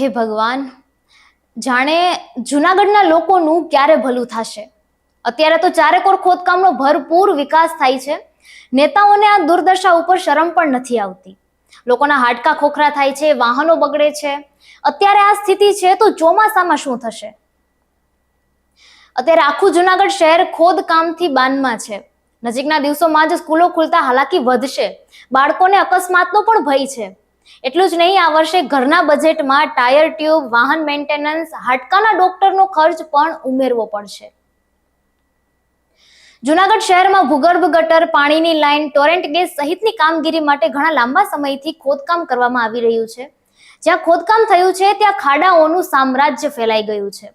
હે ભગવાન, જાણે જુનાગઢના લોકોનું ક્યારે ભલું થશે? અત્યારે તો ચારેકોર ખોદકામનો ભરપૂર વિકાસ થાય છે. નેતાઓને આ દુર્દશા ઉપર શરમ પણ નથી આવતી. લોકોના હાડકા ખોખરા થાય છે, વાહનો બગડે છે. અત્યારે આ સ્થિતિ છે તો ચોમાસામાં શું થશે? અત્યારે આખું જુનાગઢ શહેર ખોદકામથી બાનમાં છે. નજીકના દિવસોમાં જ સ્કૂલો ખુલતા હાલાકી વધશે. બાળકોને અકસ્માતનો પણ ભય છે. એટલું જ નહીં, આ વર્ષે ઘરના બજેટમાં ટાયર ટ્યુબ વાહન મેન્ટેનન્સ હાડકાના ડોક્ટરનો ખર્ચ પણ ઉમેરવો પડશે. જુનાગઢ શહેરમાં ભૂગર્ભ ગટર, પાણીની લાઇન ટોરેન્ટ ગેસ સહિતની કામગીરી માટે ઘણા લાંબા સમયથી ખોદકામ કરવામાં આવી રહ્યું છે. જ્યાં ખોદકામ થયું છે, ત્યાં ખાડાઓનું સામ્રાજ્ય ફેલાઈ ગયું છે.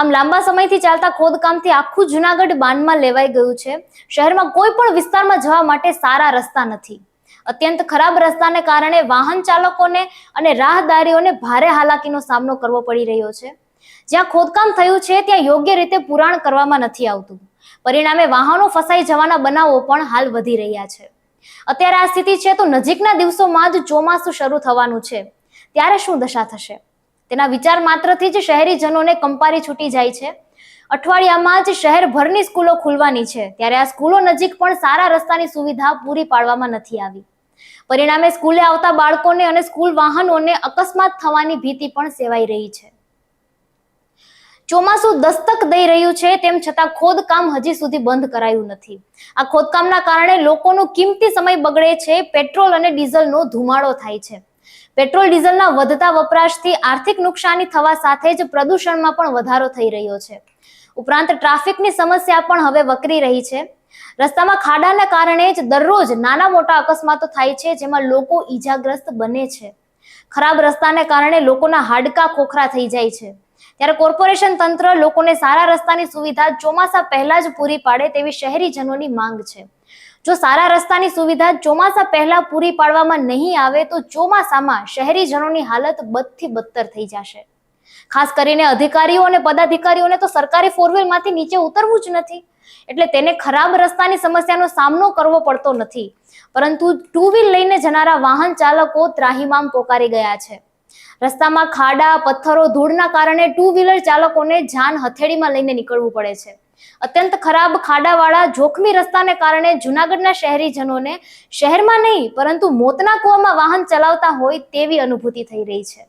આમ લાંબા સમયથી ચાલતા ખોદકામથી આખું જુનાગઢ બાનમાં લેવાઈ ગયું છે. શહેરમાં કોઈ પણ વિસ્તારમાં જવા માટે સારા રસ્તા નથી. અત્યંત ખરાબ રસ્તાને કારણે વાહન ચાલકોને અને રાહદારીઓને ભારે હાલાકીનો સામનો કરવો પડી રહ્યો છે. જ્યાં ખોદકામ થયું છે, ત્યાં યોગ્ય રીતે પુરાણ કરવામાં નથી આવતું. પરિણામે વાહનો ફસાઈ જવાના બનાવો પણ હાલ વધી રહ્યા છે. અત્યારે આ સ્થિતિ છે તો નજીકના દિવસોમાં જ ચોમાસું શરૂ થવાનું છે. ત્યારે શું દશા થશે? તેના વિચાર માત્રથી જ શહેરીજનોને કંપારી છૂટી જાય છે. અઠવાડિયામાં જ શહેરભરની સ્કૂલો ખુલવાની છે. ત્યારે આ સ્કૂલો નજીક પણ સારા રસ્તાની સુવિધા પૂરી પાડવામાં નથી આવી. પરિણામે સ્કૂલે આવતા બાળકોને અને સ્કૂલ વાહનોને અકસ્માત થવાની ભીતિ પણ સેવાઈ રહી છે. ચોમાસું દસ્તક દઈ રહ્યું છે તેમ છતાં ખોદકામ હજી સુધી બંધ કરાયું નથી. આ ખોદકામના કારણે લોકોનો કિંમતી સમય બગડે છે, પેટ્રોલ અને ડીઝલનો ધુમાડો થાય છે. પેટ્રોલ ડીઝલના વધતા વપરાશથી આર્થિક નુકસાની થવા સાથે જ પ્રદૂષણમાં પણ વધારો થઈ રહ્યો છે. ઉપરાંત ટ્રાફિકની સમસ્યા પણ હવે વકરી રહી છે. રસ્તામાં ખાડાના કારણે જ દરરોજ નાના મોટા અકસ્માતો થાય છે, જેમાં લોકો ઈજાગ્રસ્ત બને છે. ખરાબ રસ્તાને કારણે લોકોના હાડકા ખોખરા થઈ જાય છે. ત્યારે કોર્પોરેશન તંત્ર લોકોને સારા રસ્તાની સુવિધા ચોમાસા પહેલા જ પૂરી પાડે તેવી શહેરીજનોની માંગ છે. જો સારા રસ્તાની સુવિધા ચોમાસા પહેલા પૂરી પાડવામાં નહીં આવે, તો ચોમાસામાં શહેરીજનોની હાલત બદથી બદતર થઈ જશે. ખાસ કરીને અધિકારીઓ અને પદાધિકારીઓને તો સરકારી ફોરવ્હીલમાંથી નીચે ઉતરવું જ નથી. એટલે તેને ખરાબ રસ્તાની સમસ્યાનો સામનો કરવો પડતો નથી. પરંતુ ટુ વ્હીલ લઈને જનારા વાહન ચાલકો ત્રાહિમામ પોકારી ગયા છે. રસ્તામાં ખાડા, પથ્થરો, ધૂળના કારણે ટુ વ્હીલર ચાલકોને જાન હથેળીમાં લઈને નીકળવું પડે છે. અત્યંત ખરાબ ખાડાવાળા, જોખમી રસ્તાને કારણે જુનાગઢના શહેરીજનોને શહેરમાં નહીં, પરંતુ મોતના કૂવામાં વાહન ચલાવતા હોય તેવી અનુભૂતિ થઈ રહી છે.